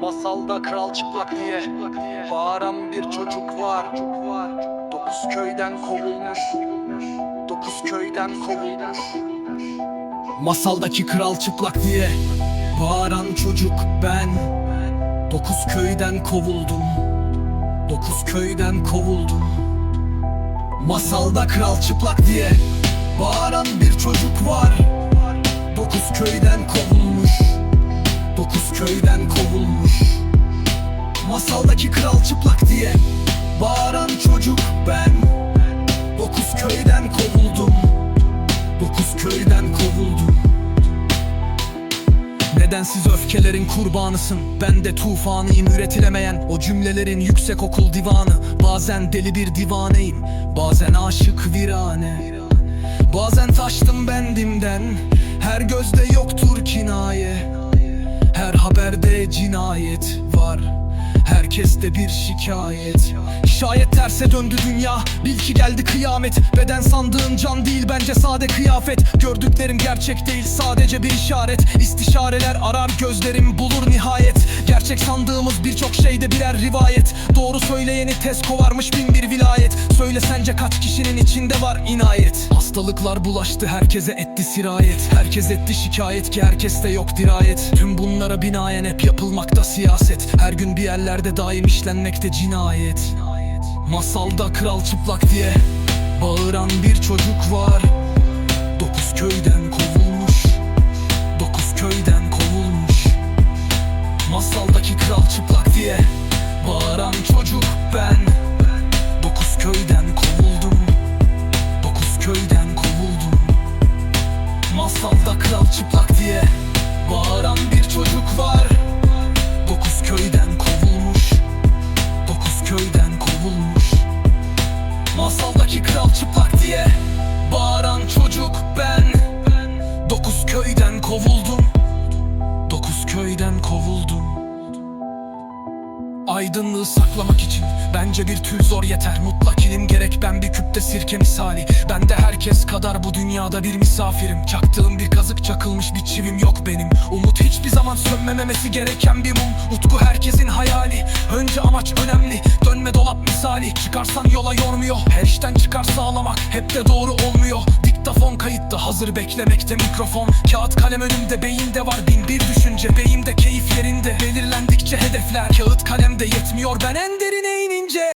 Masalda kral çıplak diye Bağıran bir çocuk var. Dokuz köyden kovulmuş Dokuz köyden kovulmuş. Masaldaki kral çıplak diye Bağıran çocuk ben. Dokuz köyden kovuldum Dokuz köyden kovuldum. Masalda kral çıplak diye Bağıran bir çocuk var. Dokuz köyden kovulmuş Nedensiz öfkelerin kurbanısın. Ben de tufanıyım üretilemeyen O cümlelerin yüksek okul divanı. Bazen deli bir divaneyim Bazen aşık virane. Bazen taştım bendimden Her gözde yoktur kinaye. Her haberde cinayet var Herkeste bir şikayet. Şayet terse döndü dünya. Bil ki geldi kıyamet. Beden sandığın can değil bence sade kıyafet. Gördüklerim gerçek değil sadece bir işaret. İstişareler arar gözlerim bulur nihayet. Gerçek sandığımız birçok şeyde birer rivayet. Doğru söyleyeni tez kovarmış bin bir vilayet. Söyle sence kaç kişinin içinde var inayet? Hastalıklar bulaştı herkese etti sirayet. Herkes etti şikayet ki herkeste yok dirayet. Tüm bunlara binaen hep yapılmakta siyaset. Her gün bir yerlerde daim işlenmekte cinayet. Masalda kral çıplak diye Bağıran bir çocuk var. Dokuz köyden kovulmuş Dokuz köyden kovulmuş. Masaldaki kral çıplak diye köyden kovuldum. Dokuz köyden kovuldum. Aydınlığı saklamak için Bence bir tül zor yeter. Mutlak ilim gerek ben bir küpte sirke misali. Ben de herkes kadar bu dünyada bir misafirim. Çaktığım bir kazık çakılmış bir çivim yok benim. Umut hiçbir zaman sönmememesi gereken bir mum. Utku herkesin hayali. Önce amaç önemli Dönme dolap misali. Çıkarsan yola yormuyor. Her işten çıkar sağlamak Hep de doğru olmuyor hazır beklemekte mikrofon. Kağıt kalem önümde beyinde var bin bir düşünce. Beyimde keyif yerinde. Belirlendikçe hedefler Kağıt kalemde yetmiyor. Ben en derine inince